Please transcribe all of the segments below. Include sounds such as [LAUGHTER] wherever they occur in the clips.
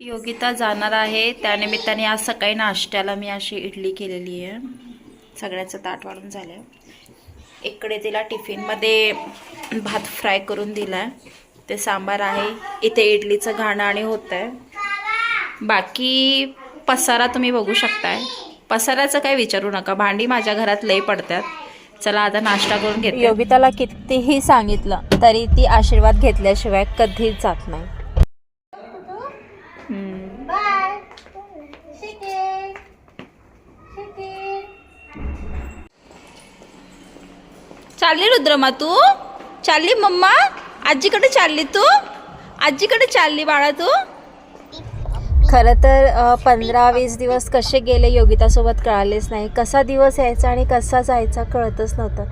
योगिता जाणार आहे. त्यानिमित्ताने आज सकाळी नाश्त्याला मी अशी इडली केलेली आहे. सगळ्याचं ताट वाढून झालं इकडे तिला टिफिनमध्ये भात फ्राय करून दिला आहे ते सांबार आहे. इथे इडलीचं घाणं आणि होतं आहे बाकी पसारा तुम्ही बघू शकताय. पसाराचं काही विचारू नका. भांडी माझ्या घरात लई पडतात. चला आता नाश्ता करून घेते. योगिताला कितीही सांगितलं तरी ती आशीर्वाद घेतल्याशिवाय कधीच जात नाही. चालली रुद्रमा तू चालली मम्मा आजीकडे चालली तू आजीकडे चालली बाळा तू खरं तर पंधरा वीस दिवस कसे गेले योगितासोबत कळालेच नाही. कसा दिवस यायचा आणि कसा जायचा कळतच नव्हतं.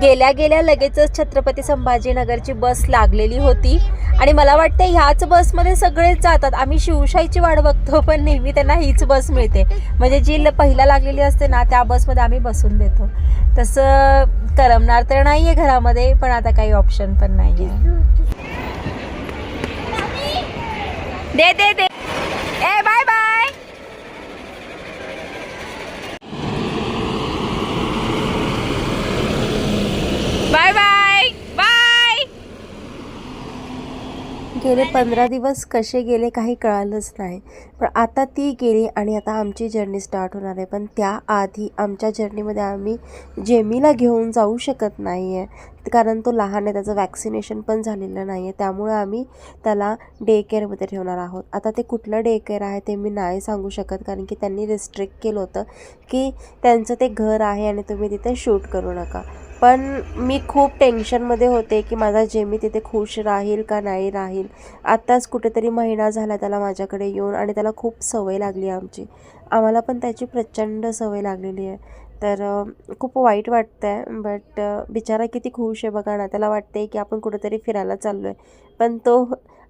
गेल्या गेल्या लगेचच छत्रपती संभाजीनगरची बस लागलेली होती आणि मला वाटतं ह्याच बसमध्ये सगळेच जातात. आम्ही शिवशाहीची वाट बघतो पण नेहमी त्यांना हीच बस मिळते. म्हणजे जी ल- पहिला लागलेली असते ना त्या बसमध्ये आम्ही बसून देतो. तसं करमणार तर नाही आहे घरामध्ये पण आता काही ऑप्शन पण नाही आहे दे दे दे ए bye bye bye bye bye गेले पंधरा दिवस कसे गेले काही कळालंच नाही. पण आता ती गेली आणि आता आमची जर्नी स्टार्ट होणार आहे. पण त्याआधी आमच्या जर्नीमध्ये आम्ही जेमीला घेऊन जाऊ शकत नाही आहे कारण तो लहान आहे त्याचं वॅक्सिनेशन पण झालेलं नाही आहे त्यामुळे आम्ही त्याला डे केअरमध्ये ठेवणार आहोत. आता ते कुठलं डे केअर आहे ते मी नाही सांगू शकत. कारण की त्यांनी रिस्ट्रिक्ट केलं होतं की त्यांचं ते घर आहे आणि तुम्ही तिथे शूट करू नका. पण मी खूप टेन्शनमध्ये होते की माझा जेमी तिथे खुश राहील का नाही राहील. आत्ताच कुठेतरी महिना झाला त्याला माझ्याकडे येऊन आणि त्याला खूप सवय लागली आमची. आम्हाला पण त्याची प्रचंड सवय लागलेली आहे. तर खूप वाईट वाटतं आहे बट बिचारा किती खुश आहे बघा ना. त्याला वाटते की आपण कुठेतरी फिरायला चाललो आहे पण तो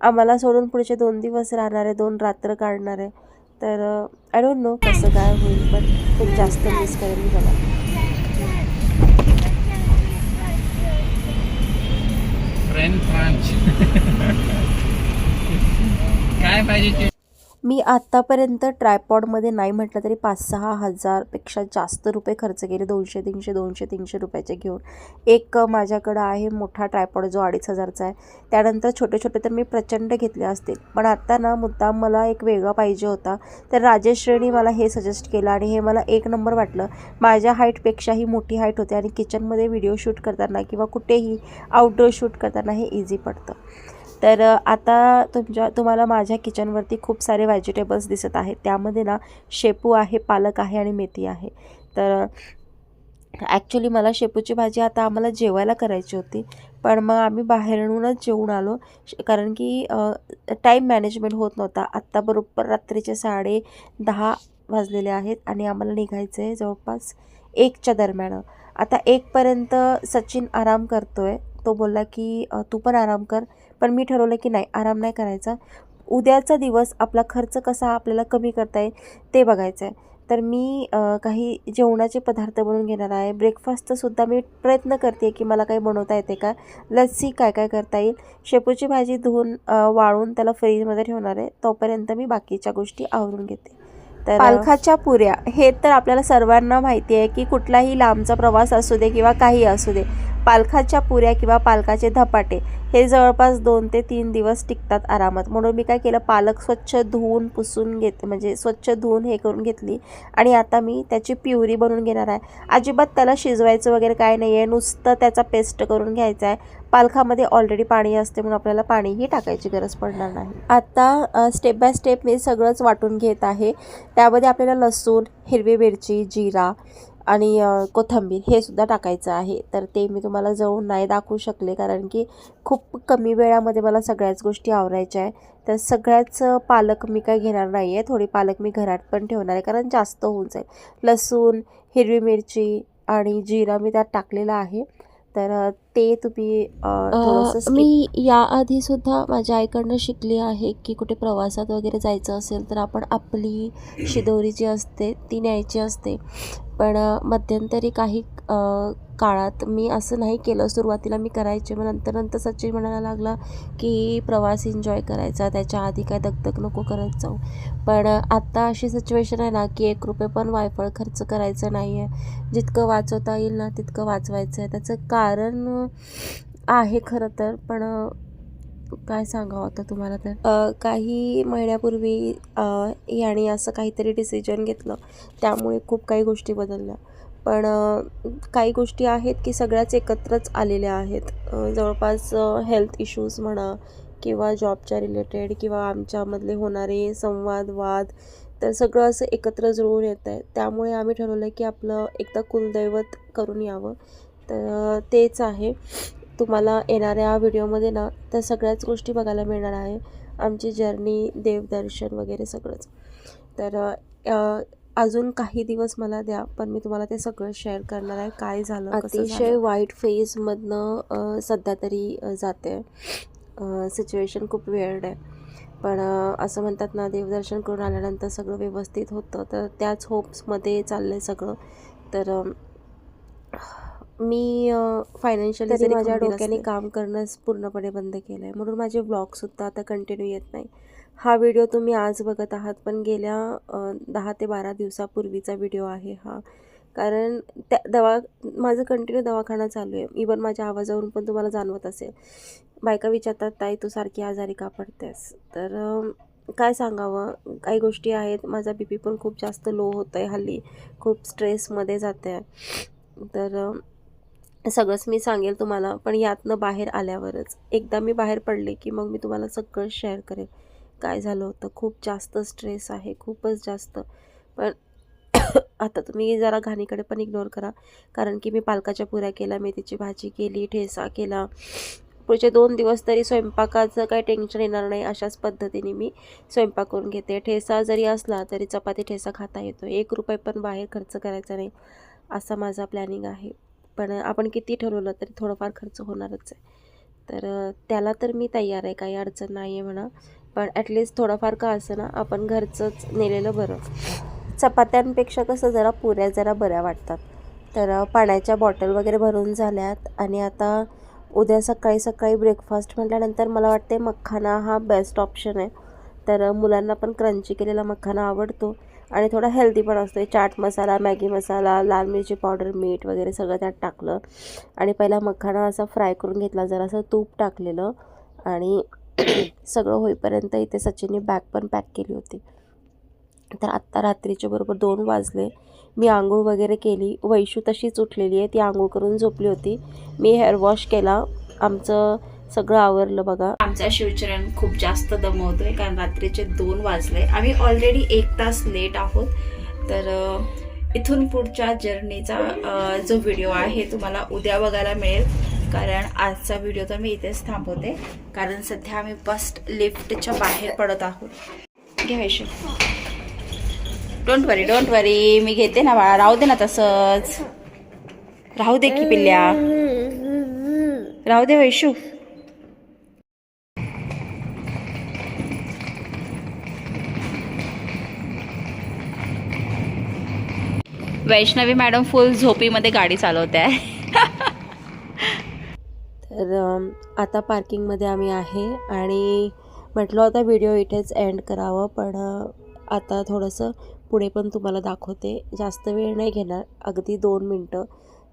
आम्हाला सोडून पुढचे दोन दिवस राहणार आहे दोन रात्र काढणार आहे. तर आय डोंट नो कसं काय होईल पण खूप जास्त मिस करेल मी त्याला. फ्रेंड फ्रांच काय पाहिजे ते मी आत्तापर्यंत ट्रायपॉडमध्ये नाही म्हटलं तरी पाच सहा हजारपेक्षा जास्त रुपये खर्च केले. दोनशे तीनशे दोनशे तीनशे रुपयाचे घेऊन. एक माझ्याकडं आहे मोठा ट्रायपॉड जो अडीच हजारचा आहे. त्यानंतर छोटे छोटे तर मी प्रचंड घेतले असतील. पण आत्ता ना मुद्दाम मला एक वेगळा पाहिजे होता. तर राजेश्रेणी मला हे सजेस्ट केलं आणि हे मला एक नंबर वाटलं. माझ्या हाईटपेक्षाही मोठी हाईट होते आणि किचनमध्ये व्हिडिओ शूट करताना किंवा कुठेही आउटडोर शूट करताना हे इझी पडतं. तर आता तुमच्या तुम्हाला माझ्या किचनवरती खूप सारे व्हेजिटेबल्स दिसत आहेत. त्यामध्ये ना शेपू आहे पालक आहे आणि मेथी आहे. तर ॲक्च्युली मला शेपूची भाजी आता आम्हाला जेवायला करायची होती. पण मग आम्ही बाहेरूनच जेवून आलो. कारण की टाईम मॅनेजमेंट होत नव्हता. आत्ता बरोबर रात्रीचे साडे दहा वाजलेले आहेत आणि आम्हाला निघायचं आहे जवळपास एकच्या दरम्यान. आता एकपर्यंत सचिन आराम करतो आहे तो बोलला की तू पण आराम कर. पण मी ठरवलं की नाही आराम नाही करायचा. उद्याचा दिवस आपला खर्च कसा आपल्याला कमी करता येईल ते बघायचं आहे तर मी काही जेवणाचे पदार्थ बनवून घेणार आहे. ब्रेकफास्टचं सुद्धा मी प्रयत्न करते की मला काही बनवता येते का? लस्सी काय काय करता येईल. शेपूची भाजी धुवून वाळून त्याला फ्रीजमध्ये ठेवणार आहे. तोपर्यंत मी बाकीच्या गोष्टी आवरून घेते. तर पालखाच्या पुऱ्या. हे तर आपल्याला सर्वांना माहिती आहे की कुठलाही लांबचा प्रवास असू दे किंवा काही असू दे. पालखाच्या पुऱ्या किंवा पालकाचे धपाटे हे जवळपास दोन ते तीन दिवस टिकतात आरामात. म्हणून मी काय केलं पालक स्वच्छ धुवून पुसून घेत म्हणजे स्वच्छ धुवून हे करून घेतली. आणि आता मी त्याची प्युरी बनवून घेणार आहे. अजिबात त्याला शिजवायचं वगैरे काय नाही आहे. नुसतं त्याचा पेस्ट करून घ्यायचा आहे. पालखामध्ये ऑलरेडी पाणी असते म्हणून आपल्याला पाणीही टाकायची गरज पडणार नाही. आता स्टेप बाय स्टेप मी सगळंच वाटून घेत आहे. त्यामध्ये आपल्याला लसूण हिरवी मिरची जिरा आणि कोथंबीर कोथिंबीर हे सुद्धा टाकायचं आहे. तर ते मी तुम्हाला जाऊन नाही दाखवू शकले कारण की खूप कमी वेळामध्ये मला सगळ्याच गोष्टी आवरायच्या आहे तर सगळ्याच पालक मी काय घेणार नाही आहे थोडी पालक मी घरात पण ठेवणार आहे कारण जास्त होऊन जाईल. लसूण हिरवी मिरची आणि जिरा मी त्यात टाकलेला आहे. तर ते तुम्ही मी याआधी सुद्धा माझ्या आईकडनं शिकली आहे की कुठे प्रवासात वगैरे जायचं असेल तर आपण आपली शिदोरी जी असते ती न्यायची असते. पण मध्यंतरी काही काळात मी असं नाही केलं. सुरुवातीला मी करायचे मग नंतर नंतर सचिन म्हणायला लागला की प्रवास एन्जॉय करायचा. त्याच्या आधी काय दगदग नको करत जाऊ. पण आत्ता अशी सिच्युएशन आहे ना की एक रुपये पण वायफळ खर्च करायचं नाही आहे जितकं वाचवता येईल ना तितकं वाचवायचं आहे त्याचं कारण आहे खरं तर पण काय सांगावं आता तुम्हाला तर? काही महिन्यापूर्वी याने असं काहीतरी डिसिजन घेतलं. त्यामुळे खूप काही गोष्टी बदलल्या. पण काही गोष्टी आहेत की सगळ्याच एकत्रच आलेल्या आहेत. जवळपास हेल्थ इश्यूज म्हणा किंवा जॉबच्या रिलेटेड किंवा आमच्यामधले होणारे संवाद वाद तर सगळं असं एकत्र जुळून येतं आहे त्यामुळे आम्ही ठरवलं की आपलं एकदा कुलदैवत करून यावं. तर तेच आहे. तुम्हाला येणाऱ्या व्हिडिओमध्ये ना त्या सगळ्याच गोष्टी बघायला मिळणार आहे. आमची जर्नी देवदर्शन वगैरे सगळंच. तर अजून काही दिवस मला द्या पण मी तुम्हाला ते सगळं शेअर करणार आहे. काय झालं अतिशय वाईट फेजमधनं सध्या तरी जाते. सिच्युएशन खूप वेअर्ड आहे. पण असं म्हणतात ना देवदर्शन करून आल्यानंतर सगळं व्यवस्थित होतं. तर त्याच होप्समध्ये चाललं आहे सगळं. तर मी फायनान्शियली तरी माझ्या डोक्याने. काम करणंच पूर्णपणे बंद केलं आहे म्हणून माझे व्लॉगसुद्धा आता कंटिन्यू येत नाही. हा व्हिडिओ तुम्ही आज बघत आहात पण गेल्या दहा ते बारा दिवसापूर्वीचा व्हिडिओ आहे हा. कारण त्या दवा माझं कंटिन्यू दवाखाना चालू आहे. इवन माझ्या आवाजावरून पण तुम्हाला जाणवत असेल. बायका विचारतात ताई तू सारखी आजारी का पडतेस? तर काय सांगावं? काही गोष्टी आहेत. माझा बी पी पण खूप जास्त लो होतं आहे हल्ली. खूप स्ट्रेसमध्ये जाते आहे तर सगळंच मी सांगेल तुम्हाला पण यातनं बाहेर आल्यावरच. एकदा मी बाहेर पडले की मग मी तुम्हाला सगळं शेअर करेल. काय झालं होतं? खूप जास्त स्ट्रेस आहे खूपच जास्त. पण [COUGHS] आता तुम्ही जरा घाणीकडे पण इग्नोर करा. कारण की मी पालकाच्या पुऱ्या केल्या मेथीची भाजी केली ठेसा केला. पुढचे दोन दिवस तरी स्वयंपाकाचं काही टेन्शन येणार नाही अशाच पद्धतीने मी स्वयंपाक करून घेते. ठेसा जरी असला तरी चपाती ठेसा खाता येतो. एक रुपये पण बाहेर खर्च करायचा नाही असा माझा प्लॅनिंग आहे. पण आपण किती ठरवलं तरी थोडंफार खर्च होणारच आहे. तर त्याला तर मी तयार आहे काही अडचण नाही आहे म्हणा. पण ॲटलिस्ट थोडंफार का असं ना आपण घरचंच नेलेलं बरं. चपात्यांपेक्षा कसं जरा पुऱ्या जरा बऱ्या वाटतात. तर पाण्याच्या बॉटल वगैरे भरून झाल्यात आणि आता उद्या सकाळी सकाळी ब्रेकफास्ट म्हटल्यानंतर मला वाटते मखाना हा बेस्ट ऑप्शन आहे. तर मुलांना पण क्रंची केलेला मखाना आवडतो. आणि थोडा हेल्दी पण असतो. चाट मसाला मॅगी मसाला लाल मिरची पावडर मीठ वगैरे सगळं त्यात टाकलं. आणि पहिला मखाना असा फ्राय करून घेतला जरासं तूप टाकलेलं. आणि [CLEARS THROAT] सगळं होईपर्यंत इथे सचिनने बॅग पण पॅक केली होती. तर आत्ता रात्रीचे बरोबर दोन वाजले. मी आंघोळ वगैरे केली. वैशू तशीच उठलेली आहे. ती आंघोळ करून झोपली होती. मी हेअर वॉश केला. आमचं सगळं आवरलं बघा. आमचा शिवचरण खूप जास्त दमवतोय कारण रात्रीचे दोन वाजले. आम्ही ऑलरेडी एक तास लेट आहोत. तर इथून पुढच्या जर्नीचा जो व्हिडिओ आहे तुम्हाला उद्या बघायला मिळेल. कारण आजचा व्हिडिओ तर मी इथेच थांबवते. कारण सध्या आम्ही फर्स्ट लिफ्टच्या बाहेर पडत आहोत. घे डोंट वरी डोंट वरी मी घेते ना बाळा. राहू दे ना तसंच. राहू दे की पिल्ल्या. राहू दे वैशू. वैष्णवी मॅडम फुल झोपीमध्ये गाडी चालवते आहे तर आता पार्किंगमध्ये आम्ही आहे आणि म्हटलं होता व्हिडिओ इथेच एंड करावं पण आता थोडंसं पुढे पण तुम्हाला दाखवते. जास्त वेळ नाही घेणार अगदी दोन मिनटं.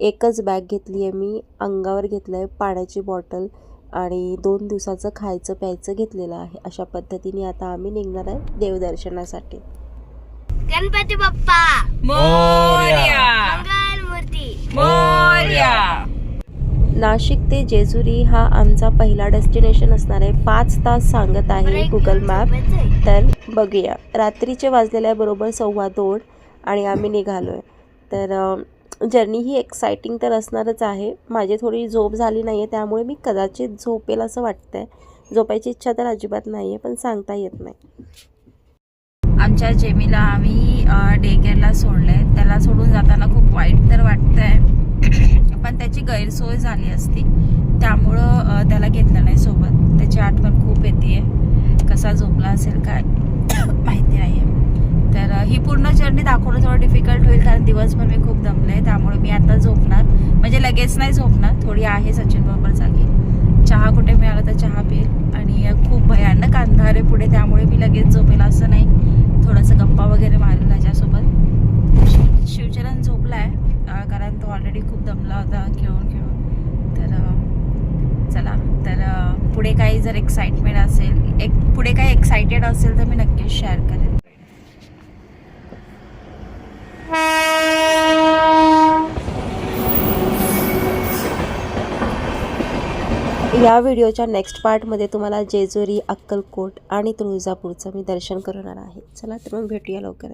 एकच बॅग घेतली आहे मी अंगावर घेतलं आहे पाण्याची बॉटल आणि दोन दिवसाचं खायचं प्यायचं घेतलेलं आहे. अशा पद्धतीने आता आम्ही निघणार आहे देवदर्शनासाठी. गणपती बाप्पा. मोरया. मंगल मूर्ती मोरया. नाशिक ते जेजुरी हा आमचा पहिला डेस्टिनेशन असणार आहे पाच तास सांगत आहे गुगल मॅप तर बघूया. रात्रीचे वाजलेले आहे बरोबर सव्वा दोन आणि आम्ही निघालो आहे तर जर्नी ही एक्साइटिंग तर असणारच आहे. माझी थोडी झोप झाली नाही आहे त्यामुळे मी कदाचित झोपेल असं वाटतं आहे झोपायची इच्छा तर अजिबात नाही आहे पण सांगता येत नाही. आमच्या जेमीला आम्ही डे केअरला सोडलंय. त्याला सोडून जाताना खूप वाईट तर वाटतंय. [CLEARS THROAT] पण त्याची गैरसोय झाली असती. त्यामुळं त्याला घेतलं नाही सोबत. त्याची आठवण खूप येते कसा झोपला असेल काय [CLEARS THROAT] माहिती नाही तर ही पूर्ण जर्नी दाखवणं थोडं डिफिकल्ट होईल कारण दिवसभर मी खूप दमले त्यामुळे मी आता झोपणार. म्हणजे लगेच नाही झोपणार. थोडी आहे सचिन बरोबर जागी. चहा कुठे मिळाला तर चहा पिईल. आणि खूप भयानक अंधार आहे पुढे. त्यामुळे मी लगेच झोपेल असं नाही. थोडासा गप्पा वगैरे मारेल त्याच्यासोबत. शिवचरण झोपला आहे कारण तो ऑलरेडी खूप दमला होता खेळून खेळून. तर चला तर पुढे काही जर एक्साइटमेंट असेल एक पुढे काही एक्साइटेड असेल तर मी नक्कीच शेअर करेन. या व्हिडिओच्या नेक्स्ट पार्टमध्ये तुम्हाला जेजुरी अक्कलकोट आणि तुळजापूरचं मी दर्शन करणार आहे. चला तर मग भेटूया लवकरच.